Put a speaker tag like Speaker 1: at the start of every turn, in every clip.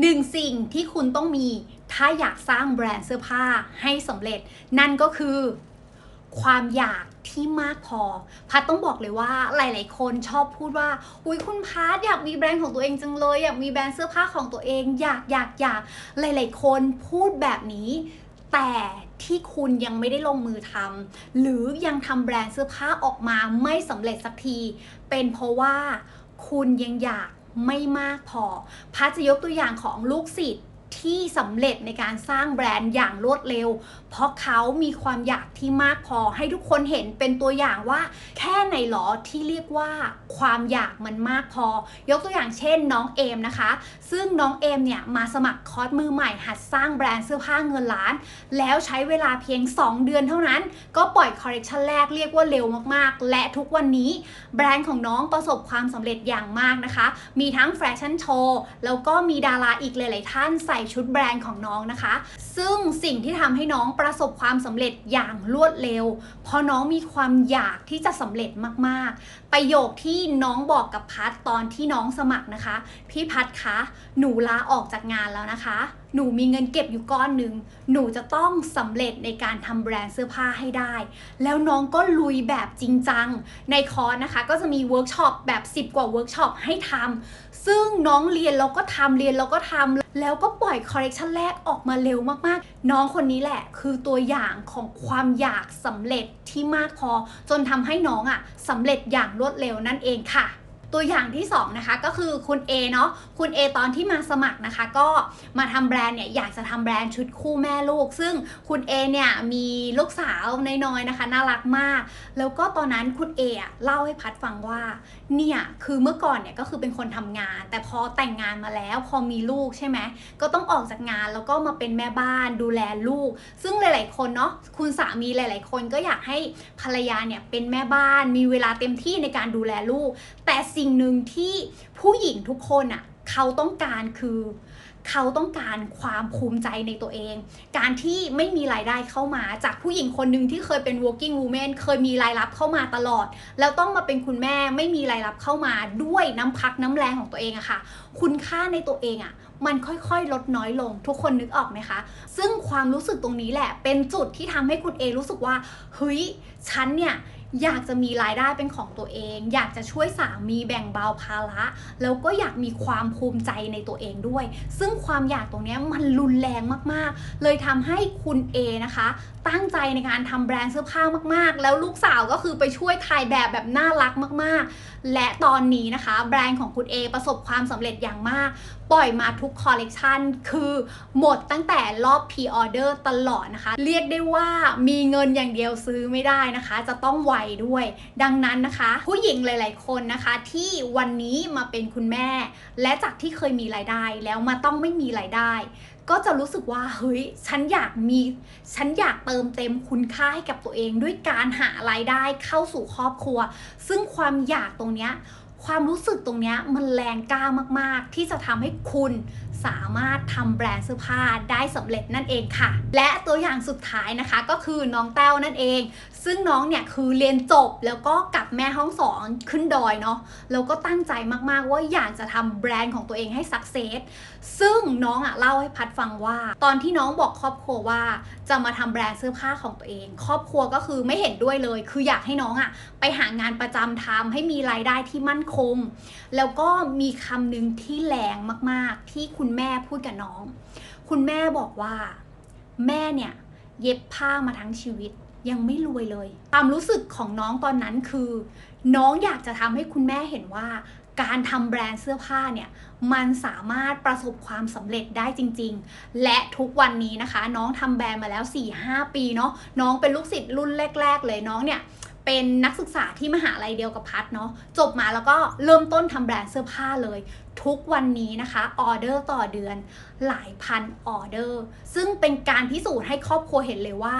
Speaker 1: หนึ่งสิ่งที่คุณต้องมี ถ้าอยากสร้างแบรนด์เสื้อผ้าให้สำเร็จ นั่นก็คือความอยากที่มากพอ พัดต้องบอกเลยว่าหลาย ๆ คนชอบพูดว่า อุ้ยคุณพัดอยากมีแบรนด์ของตัวเองจังเลย อยากมีแบรนด์เสื้อผ้าของตัวเอง อยากอยากอยากหลาย ๆ คนพูดแบบนี้ แต่ที่คุณยังไม่ได้ลงมือทำหรือยังทำแบรนด์เสื้อผ้าออกมาไม่สำเร็จสักที เป็นเพราะว่าคุณยังอยาก ไม่มากพอพัดจะยกตัวอย่างของลูกศิษย์ ที่สำเร็จในการสร้างแบรนด์อย่างรวดเร็ว เพราะเขามีความอยากที่มากพอให้ทุกคนเห็นเป็นตัวอย่างว่า แค่ไหนหรอที่เรียกว่าความอยากมันมากพอ ยกตัวอย่างเช่นน้องเอมนะคะ ซึ่งน้องเอมเนี่ยมาสมัครคอร์สมือใหม่หัดสร้างแบรนด์เสื้อผ้าเงินล้าน แล้วใช้เวลาเพียง 2 เดือนเท่านั้น ก็ปล่อยคอลเลกชันแรกเรียกว่าเร็วมากๆ และทุกวันนี้แบรนด์ของน้องประสบความสำเร็จอย่างมากนะคะ มีทั้งแฟชั่นโชว์แล้วก็มีดาราอีกหลาย ๆ ท่านใส่ชุดแบรนด์ของน้องนะคะ ซึ่งสิ่งที่ทำให้น้องประสบความสำเร็จอย่างรวดเร็ว เพราะน้องมีความอยากที่จะสำเร็จมากๆประโยคที่น้องบอกกับพัดตอนที่น้องสมัครนะคะ พี่พัดคะหนูลาออกจากงานแล้วนะคะ หนูมีเงินเก็บอยู่ก้อนหนึ่งหนูจะต้องสำเร็จในการทำแบรนด์เสื้อผ้าให้ได้ แล้วน้องก็ลุยแบบจริงจัง ในคอร์สนะคะ ก็จะมีเวิร์กช็อปแบบ 10 กว่าเวิร์กช็อปให้ทำซึ่งน้องเรียนแล้วก็ทำเรียนแล้วก็ทำแล้วก็ปล่อยคอลเลกชันแรกออกมาเร็วมากๆ น้องคนนี้แหละคือตัวอย่างของความอยากสำเร็จที่มากพอจนทำให้น้องอะ่ะสำเร็จอย่างรวดเร็วนั่นเองค่ะ ตัวอย่างที่2นะคะก็คือคุณ A เนาะคุณ A ตอนที่มาสมัครนะคะ ก็มาทำแบรนด์เนี่ยอยากจะทำแบรนด์ชุดคู่แม่ลูก ซึ่งคุณ A เนี่ยมีลูกสาวน้อยๆนะคะ น่ารักมาก แล้วก็ตอนนั้นคุณ A อะเล่าให้พัดฟังว่าเนี่ยคือเมื่อก่อนเนี่ยก็คือเป็นคนทำงาน แต่พอแต่งงานมาแล้วพอมีลูกใช่ไหมก็ต้องออกจากงานแล้วก็มาเป็นแม่บ้านดูแลลูก ซึ่งหลาย ๆ คนเนาะคุณสามีหลาย ๆ คนก็อยากให้ภรรยาเนี่ยเป็นแม่บ้านมีเวลาเต็มที่ในการดูแลลูก แต่สิ่ิ่งหนึ่งที่ผู้หญิงทุกคนอะ่ะเขาต้องการคือเขาต้องการความภูมิใจในตัวเอง การที่ไม่มีรายได้เข้ามา จากผู้หญิงคนหนึ่งที่เคยเป็น working woman เคยมีรายรับเข้ามาตลอด แล้วต้องมาเป็นคุณแม่ไม่มีรายรับเข้ามาด้วยน้ำพักน้ำแรงของตัวเองอะค่ะ คุณค่าในตัวเองอะมันค่อยๆ ลดน้อยลง ทุกคนนึกออกไหมคะ ซึ่งความรู้สึกตรงนี้แหละ เป็นจุดที่ทำให้คุณเอรู้สึกว่าเฮ้ยฉันเนี่ย อยากจะมีรายได้เป็นของตัวเอง อยากจะช่วยสามีแบ่งเบาภาระแล้วก็อยากมีความภูมิใจในตัวเองด้วย ซึ่งความอยากตรงนี้มันรุนแรงมากๆ เลยทำให้คุณ A นะคะ ตั้งใจในการทำแบรนด์เสื้อผ้ามากๆ แล้วลูกสาวก็คือไปช่วยถ่ายแบบแบบน่ารักมากๆ และตอนนี้นะคะ แบรนด์ของคุณ A ประสบความสำเร็จอย่างมาก ปล่อยมาทุกคอลเลกชันคือหมดตั้งแต่รอบ p ีออเดอร์ตลอดนะคะ เรียกได้ว่ามีเงินอย่างเดียวซื้อไม่ได้นะคะ จะต้องไวด้วย ดังนั้นนะคะ ผู้หญิงหลาย ๆ คนนะคะ ที่วันนี้มาเป็นคุณแม่ และจากที่เคยมีรายได้แล้วมาต้องไม่มีรายได้ ก็จะรู้สึกว่าเฮ้ยฉันอยากมีฉันอยากเติมเต็มคุณค่าให้กับตัวเองด้วยการหารายได้เข้าสู่ครอบครัว ซึ่งความอยากตรงเนี้ยความรู้สึกตรงเนี้ยมันแรงกล้ามาก ๆ ที่จะทำให้คุณ สามารถทำแบรนด์เสื้อผ้าได้สำเร็จนั่นเองค่ะ และตัวอย่างสุดท้ายนะคะก็คือน้องแต้วนั่นเอง ซึ่งน้องเนี่ยคือเรียนจบแล้วก็กลับแม่ห้องสอนขึ้นดอยเนาะแล้วก็ตั้งใจมากๆว่าอยากจะทำแบรนด์ของตัวเองให้สักเซสซึ่งน้องอะเล่าให้พัดฟังว่า ตอนที่น้องบอกครอบครัวว่าจะมาทำแบรนด์เสื้อผ้าของตัวเอง ครอบครัวก็คือไม่เห็นด้วยเลย คืออยากให้น้องอะไปหางานประจำทำให้มีรายได้ที่มั่นคง แล้วก็มีคำหนึ่งที่แรงมากๆ ที่คุณแม่พูดกับน้อง คุณแม่บอกว่า แม่เนี่ยเย็บผ้ามาทั้งชีวิตยังไม่รวยเลย ความรู้สึกของน้องตอนนั้นคือ น้องอยากจะทำให้คุณแม่เห็นว่า การทำแบรนด์เสื้อผ้าเนี่ย มันสามารถประสบความสำเร็จได้จริง ๆ และทุกวันนี้นะคะ น้องทำแบรนด์มาแล้ว 4-5 ปีเนาะน้องเป็นลูกศิษย์รุ่นแรก ๆ เลยน้องเนี่ย เป็นนักศึกษาที่มหาลัยเดียวกับพัดเนาะจบมาแล้วก็เริ่มต้นทำแบรนด์เสื้อผ้าเลย ทุกวันนี้นะคะออเดอร์ต่อเดือนหลายพันออเดอร์ ซึ่งเป็นการพิสูจน์ให้ครอบครัวเห็นเลยว่า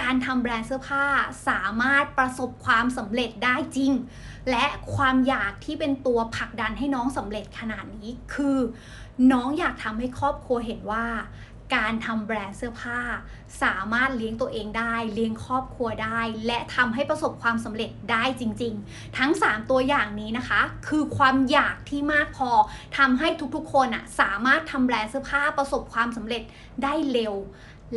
Speaker 1: การทำแบรนด์เสื้อผ้าสามารถประสบความสำเร็จได้จริง และความอยากที่เป็นตัวผลักดันให้น้องสำเร็จขนาดนี้คือ น้องอยากทำให้ครอบครัวเห็นว่า การทำแบรนด์เสื้อผ้า สามารถเลี้ยงตัวเองได้ เลี้ยงครอบครัวได้ และทำให้ประสบความสำเร็จได้จริง ๆ ทั้ง 3 ตัวอย่างนี้นะคะ คือความอยากที่มากพอทำให้ทุกๆคนอะสามารถทำแบรนด์เสื้อผ้าประสบความสำเร็จได้เร็ว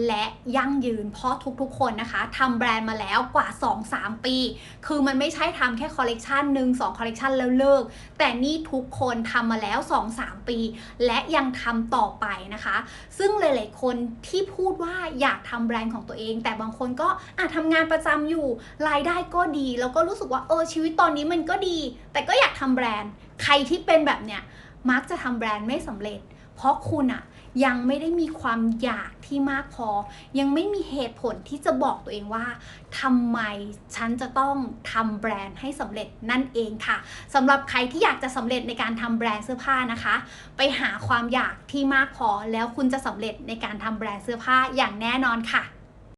Speaker 1: และยั่งยืนเพราะทุกๆ คนนะคะทำแบรนด์มาแล้วกว่า 2-3 ปี คือมันไม่ใช่ทำแค่คอลเลกชันหนึ่งสองคอลเลกชันแล้วเลิก แต่นี่ทุกคนทำมาแล้ว 2-3 ปี และยังทำต่อไปนะคะ ซึ่งหลายๆ คนที่พูดว่าอยากทำแบรนด์ของตัวเอง แต่บางคนก็อาจทำงานประจำอยู่รายได้ก็ดี แล้วก็รู้สึกว่าเออชีวิตตอนนี้มันก็ดี แต่ก็อยากทำแบรนด์ใครที่เป็นแบบเนี้ยมักจะทำแบรนด์ไม่สำเร็จ เพราะคุณอะยังไม่ได้มีความอยากที่มากพอ ยังไม่มีเหตุผลที่จะบอกตัวเองว่าทำไมฉันจะต้องทำแบรนด์ให้สำเร็จนั่นเองค่ะสำหรับใครที่อยากจะสำเร็จในการทำแบรนด์เสื้อผ้านะคะ ไปหาความอยากที่มากพอแล้วคุณจะสำเร็จในการทำแบรนด์เสื้อผ้าอย่างแน่นอนค่ะ